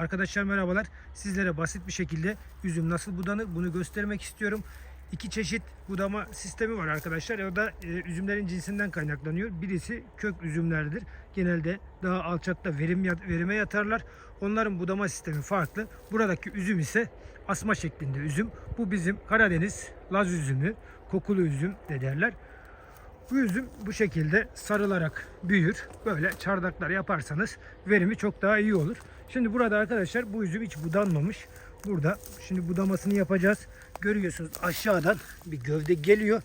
Arkadaşlar merhabalar. Sizlere basit bir şekilde üzüm nasıl budanır bunu göstermek istiyorum. İki çeşit budama sistemi var arkadaşlar. O da e, üzümlerin cinsinden kaynaklanıyor. Birisi kök üzümlerdir. Genelde daha alçakta verim verime yatarlar. Onların budama sistemi farklı. Buradaki üzüm ise asma şeklinde üzüm. Bu bizim Karadeniz Laz üzümü, kokulu üzüm de derler. Bu üzüm bu şekilde sarılarak büyür. Böyle çardaklar yaparsanız verimi çok daha iyi olur. Şimdi burada arkadaşlar bu üzüm hiç budanmamış. Burada şimdi budamasını yapacağız. Görüyorsunuz aşağıdan bir gövde geliyor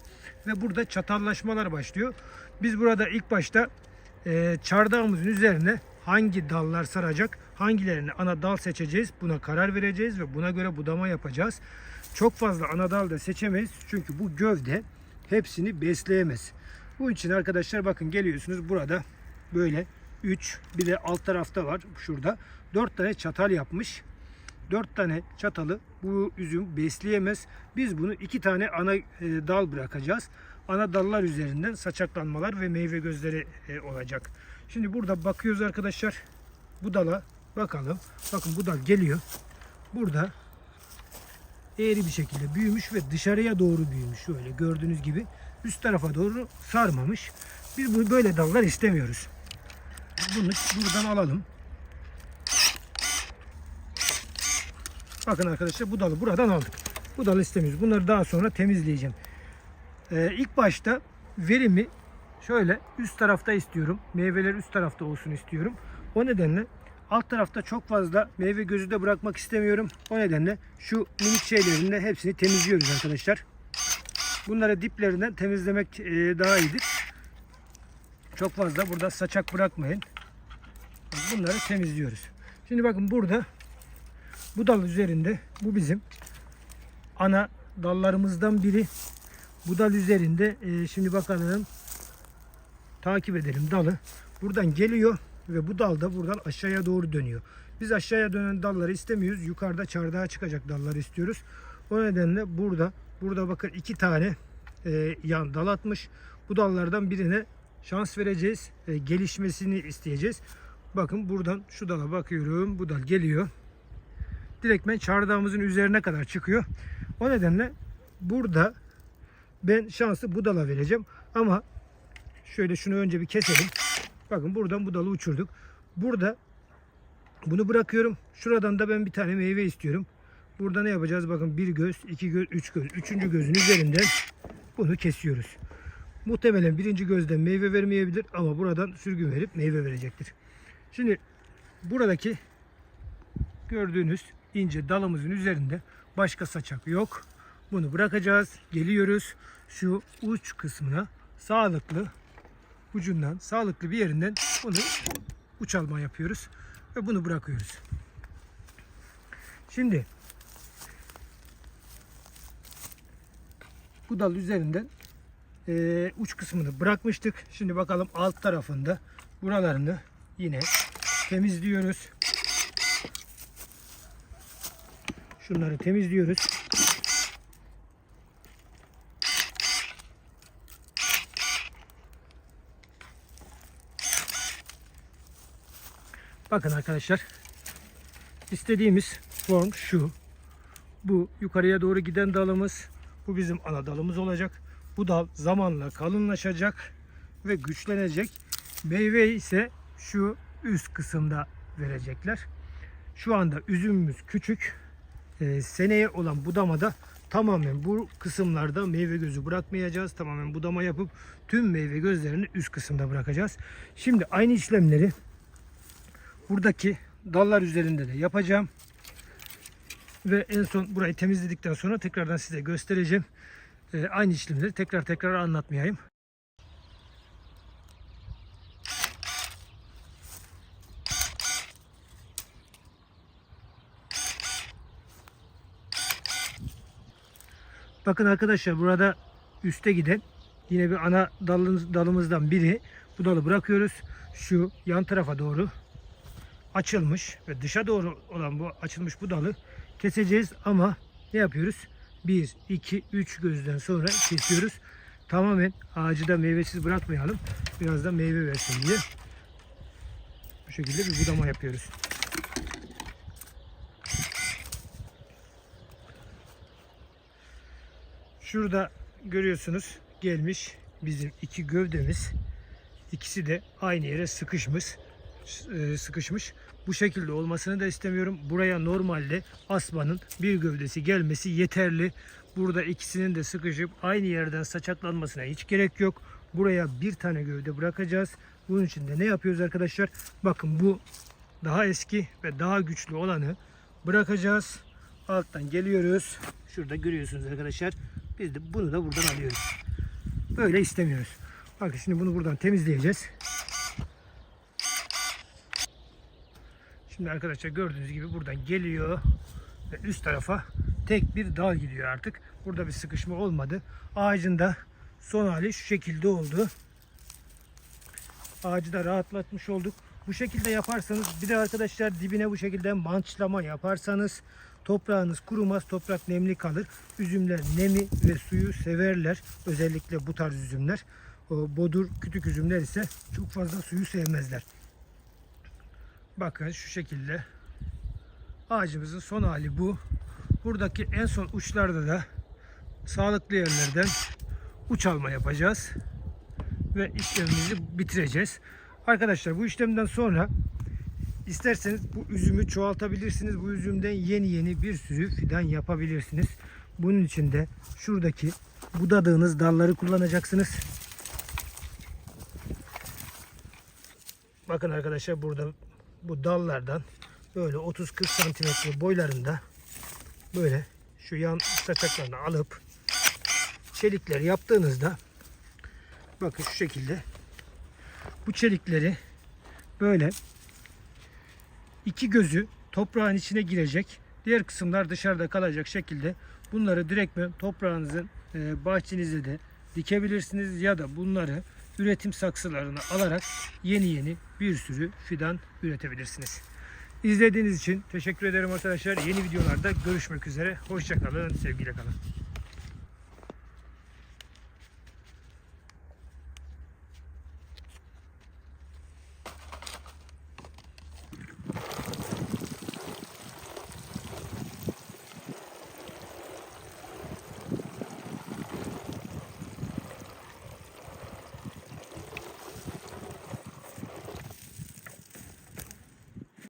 ve burada çatallaşmalar başlıyor. Biz burada ilk başta e, çardağımızın üzerine hangi dallar saracak, hangilerini ana dal seçeceğiz buna karar vereceğiz ve buna göre budama yapacağız. Çok fazla ana dal da seçemeyiz çünkü bu gövde hepsini besleyemez. Bu için arkadaşlar bakın geliyorsunuz burada böyle 3 bir de alt tarafta var şurada 4 tane çatal yapmış. 4 tane çatalı bu üzüm besleyemez. Biz bunu 2 tane ana e, dal bırakacağız. Ana dallar üzerinden saçaklanmalar ve meyve gözleri e, olacak. Şimdi burada bakıyoruz arkadaşlar. Bu dala bakalım. Bakın bu dal geliyor. Burada eğri bir şekilde büyümüş ve dışarıya doğru büyümüş. Şöyle gördüğünüz gibi üst tarafa doğru sarmamış. Biz bu böyle dallar istemiyoruz. Bunu buradan alalım. Bakın arkadaşlar bu dalı buradan aldık. Bu dalı istemiyoruz. Bunları daha sonra temizleyeceğim. Ee, ilk başta verimi şöyle üst tarafta istiyorum. Meyveler üst tarafta olsun istiyorum. O nedenle alt tarafta çok fazla meyve gözü de bırakmak istemiyorum. O nedenle şu minik şeylerini hepsini temizliyoruz arkadaşlar. Bunları diplerinden temizlemek e, daha iyidir. Çok fazla burada saçak bırakmayın. Bunları temizliyoruz. Şimdi bakın burada bu dal üzerinde bu bizim ana dallarımızdan biri. Bu dal üzerinde e, şimdi bakalım takip edelim dalı. Buradan geliyor ve bu dal da buradan aşağıya doğru dönüyor. Biz aşağıya dönen dalları istemiyoruz. Yukarıda çardağa çıkacak dalları istiyoruz. O nedenle burada burada bakın iki tane e, yan dal atmış. Bu dallardan birine şans vereceğiz. E, gelişmesini isteyeceğiz. Bakın buradan şu dala bakıyorum. Bu dal geliyor. Direktmen çardağımızın üzerine kadar çıkıyor. O nedenle burada ben şansı bu dala vereceğim. Ama şöyle şunu önce bir keselim. Bakın buradan bu dalı uçurduk. Burada bunu bırakıyorum. Şuradan da ben bir tane meyve istiyorum. Burada ne yapacağız? Bakın bir göz, iki göz, üç göz. Üçüncü gözün üzerinden bunu kesiyoruz. Muhtemelen birinci gözden meyve vermeyebilir ama buradan sürgün verip meyve verecektir. Şimdi buradaki gördüğünüz ince dalımızın üzerinde başka saçak yok. Bunu bırakacağız. Geliyoruz şu uç kısmına sağlıklı ucundan sağlıklı bir yerinden bunu uçalma yapıyoruz ve bunu bırakıyoruz. Şimdi bu dal üzerinden eee, uç kısmını bırakmıştık. Şimdi bakalım alt tarafında buralarını yine temizliyoruz. Şunları temizliyoruz. Bakın arkadaşlar. istediğimiz form şu. Bu yukarıya doğru giden dalımız. Bu bizim ana dalımız olacak. Bu dal zamanla kalınlaşacak ve güçlenecek. Meyve ise şu üst kısımda verecekler. Şu anda üzümümüz küçük. Ee, seneye olan budamada tamamen bu kısımlarda meyve gözü bırakmayacağız. Tamamen budama yapıp tüm meyve gözlerini üst kısımda bırakacağız. Şimdi aynı işlemleri buradaki dallar üzerinde de yapacağım. Ve en son burayı temizledikten sonra tekrardan size göstereceğim. Ee, aynı işlemleri tekrar tekrar anlatmayayım. Bakın arkadaşlar burada üste giden yine bir ana dalımız, dalımızdan biri. Bu dalı bırakıyoruz. Şu yan tarafa doğru açılmış ve dışa doğru olan bu açılmış bu dalı keseceğiz ama ne yapıyoruz? 1, 2, 3 gözden sonra kesiyoruz. Tamamen ağacı da meyvesiz bırakmayalım. Biraz da meyve versin diye. Bu şekilde bir budama yapıyoruz. Şurada görüyorsunuz gelmiş bizim iki gövdemiz. İkisi de aynı yere sıkışmış. E, sıkışmış. Bu şekilde olmasını da istemiyorum. Buraya normalde asmanın bir gövdesi gelmesi yeterli. Burada ikisinin de sıkışıp aynı yerden saçaklanmasına hiç gerek yok. Buraya bir tane gövde bırakacağız. Bunun için de ne yapıyoruz arkadaşlar? Bakın bu daha eski ve daha güçlü olanı bırakacağız. Alttan geliyoruz. Şurada görüyorsunuz arkadaşlar. Biz de bunu da buradan alıyoruz. Böyle istemiyoruz. Bakın şimdi bunu buradan temizleyeceğiz. Şimdi arkadaşlar gördüğünüz gibi buradan geliyor ve üst tarafa tek bir dal gidiyor artık. Burada bir sıkışma olmadı. Ağacın da son hali şu şekilde oldu. Ağacı da rahatlatmış olduk. Bu şekilde yaparsanız bir de arkadaşlar dibine bu şekilde mançlama yaparsanız toprağınız kurumaz, toprak nemli kalır. Üzümler nemi ve suyu severler. Özellikle bu tarz üzümler. Bodur, kütük üzümler ise çok fazla suyu sevmezler. Bakın şu şekilde ağacımızın son hali bu. Buradaki en son uçlarda da sağlıklı yerlerden uç alma yapacağız ve işlemimizi bitireceğiz. Arkadaşlar bu işlemden sonra isterseniz bu üzümü çoğaltabilirsiniz. Bu üzümden yeni yeni bir sürü fidan yapabilirsiniz. Bunun için de şuradaki budadığınız dalları kullanacaksınız. Bakın arkadaşlar burada bu dallardan böyle 30-40 santimetre boylarında böyle şu yan saçaklarını alıp çelikler yaptığınızda bakın şu şekilde bu çelikleri böyle iki gözü toprağın içine girecek. Diğer kısımlar dışarıda kalacak şekilde bunları direktmen toprağınızın e, bahçenize de dikebilirsiniz ya da bunları üretim saksılarına alarak yeni yeni bir sürü fidan üretebilirsiniz. İzlediğiniz için teşekkür ederim arkadaşlar. Yeni videolarda görüşmek üzere. Hoşçakalın, sevgiyle kalın.